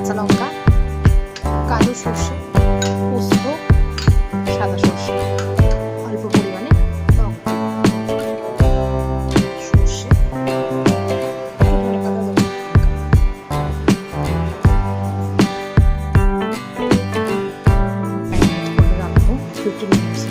কাঁচা লঙ্কা কালো সর্ষে পোস্ত সাদা সর্ষে অল্প পরিমাণে লঙ্কা। সর্ষে রাখব ফিফটি মিনিটস